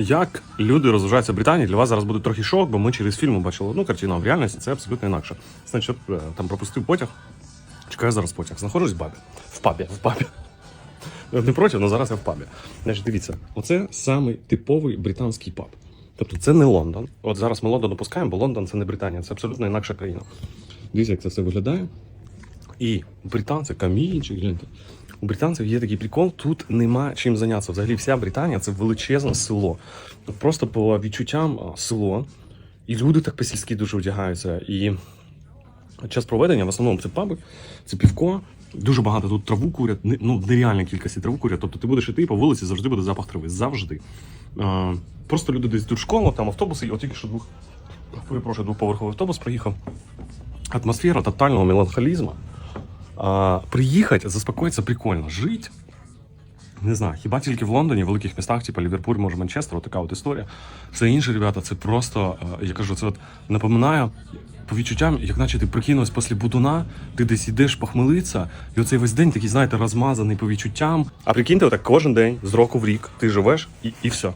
Як люди розважаються в Британії, для вас зараз буде трохи шок, бо ми через фільм бачили одну картину, а в реальності це абсолютно інакше. Значить, е, там пропустив потяг. Чекаю зараз потяг. Знаходжусь в бабі. В пабі, в пабі. Не проти, але зараз я в пабі. Значить, дивіться, оце самий типовий британський паб. Тобто це не Лондон. От зараз ми Лондон опускаємо, бо Лондон це не Британія, це абсолютно інакша країна. Дивіться, як це все виглядає. І британці, камінчик, гляньте. У британців є такий прикол, тут нема чим зайнятися. Взагалі вся Британія це величезне село. Просто по відчуттям село. І люди так по-сільськи дуже одягаються. І час проведення в основному це паби, це півко. Дуже багато тут траву курять, ну нереальна кількість траву курять. Тобто ти будеш іти по вулиці, завжди буде запах трави. Завжди. А, просто люди десь йдуть школу, там автобуси, і от тільки що двох, перепрошую, двоповерховий автобус проїхав. Атмосфера тотального меланхолізму. А, приїхати, заспокоїтися прикольно. Жить. Не знаю, хіба тільки в Лондоні, в великих містах, типу Ліверпуль, може Манчестер, така от історія. Все інше, ребята, це просто, е, я кажу, це от напоминає по відчуттям, як наче ти прикинувся після будуна, ти десь йдеш похмелитися, і оцей весь день такий, знаєте, розмазаний по відчуттям. А прикиньте, отак кожен день, з року в рік, ти живеш і, і все.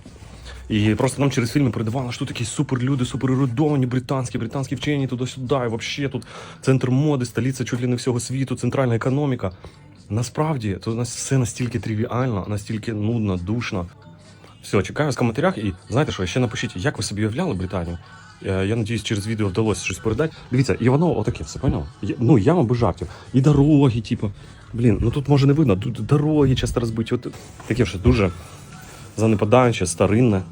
І просто нам через фільми передавали, що такі суперлюди, суперерудовані, британські, британські вчені туди-сюди, і взагалі тут центр моди, столиця чуть ли не всього світу, центральна економіка. Насправді, то у нас все настільки тривіально, настільки нудно, душно. Все, чекаю в коментарях і знаєте що, ще напишіть, як ви собі уявляли Британію. Е, Я надіюсь, через відео вдалося щось передати. Дивіться, і воно отаке, все поняв? Ну, я вам без жартів. І дороги, типу. Блін, ну тут може не видно, тут дороги часто розбиті. От таке вже дуже занепадаюче, старинне.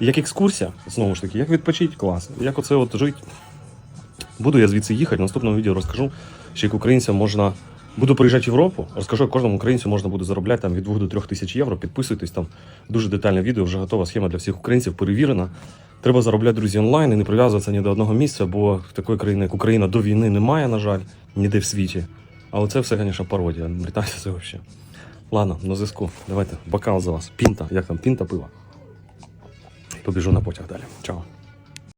Як екскурсія, знову ж таки, як відпочити, клас. Як оце от жити. Буду я звідси їхати. В наступному відео розкажу, що як українцям можна. Буду приїжджати в Європу, розкажу, як кожному українцю можна буде заробляти там від 2 до 3 тисяч євро. Підписуйтесь там дуже детальне відео, вже готова схема для всіх українців, перевірена. Треба заробляти, друзі, онлайн і не прив'язуватися ні до одного місця, бо такої країни, як Україна, до війни немає, на жаль, ніде в світі. Але це все, звісно, пародія. Британці це взагалі. Ладно, на зв'язку. Давайте бокал за вас. Пінта. Як там? Пінта пива. Побіжу на потяг далі. Чао.